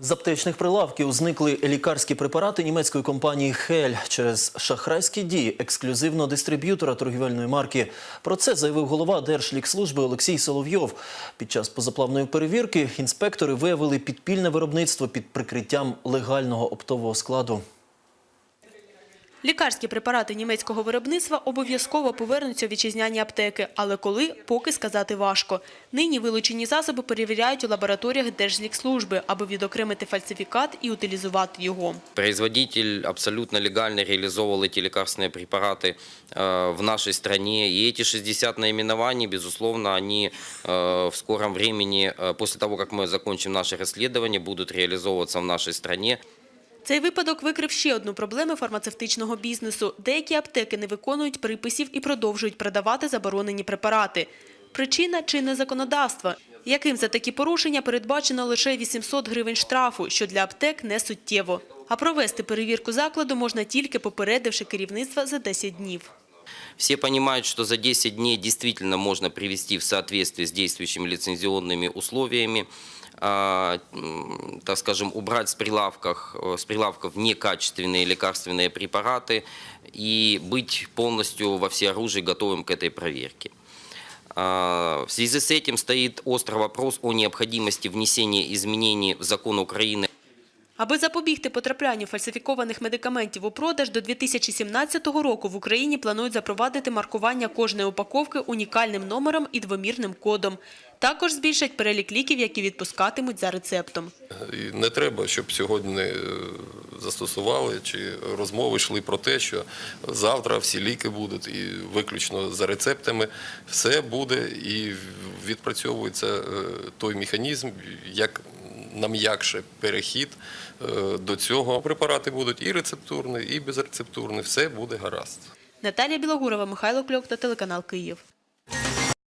З аптечних прилавків зникли лікарські препарати німецької компанії Хель через шахрайські дії ексклюзивного дистриб'ютора торгівельної марки. Про це заявив голова Держлікслужби Олексій Соловйов. Під час позаплавної перевірки інспектори виявили підпільне виробництво під прикриттям легального оптового складу. Лікарські препарати німецького виробництва обов'язково повернуться у вітчизняні аптеки, але коли – поки сказати важко. Нині вилучені засоби перевіряють у лабораторіях Держлікслужби, аби відокремити фальсифікат і утилізувати його. Производитель абсолютно легально реализовывал эти лекарственные препараты э, в нашей стране. И эти 60 наименований, безусловно, они э, в скором времени, э, после того, как мы закончим наше расследование, будут реализовываться в нашей стране. Цей випадок викрив ще одну проблему фармацевтичного бізнесу. Деякі аптеки не виконують приписів і продовжують продавати заборонені препарати. Причина – чинне законодавство, яким за такі порушення передбачено лише 800 гривень штрафу, що для аптек не суттєво. А провести перевірку закладу можна тільки попередивши керівництва за 10 днів. Все понимают, что за 10 дней действительно можно привести в соответствие с действующими лицензионными условиями, а, так скажем, убрать с, прилавках, э, с прилавков некачественные лекарственные препараты и быть полностью во всеоружии готовым к этой проверке. А, В связи с этим стоит острый вопрос о необходимости внесения изменений в закон Украины Аби запобігти потраплянню фальсифікованих медикаментів у продаж, до 2017 року в Україні планують запровадити маркування кожної упаковки унікальним номером і двомірним кодом. Також збільшать перелік ліків, які відпускатимуть за рецептом. Не треба, щоб сьогодні е, застосували чи розмови йшли про те, що завтра всі ліки будуть і виключно за рецептами. Все буде і відпрацьовується е, той механізм, як нам'якше перехід е, до цього. Препарати будуть і рецептурні, і безрецептурні. Все буде гаразд. Наталія Білогурова, Михайло Кльок та телеканал Київ.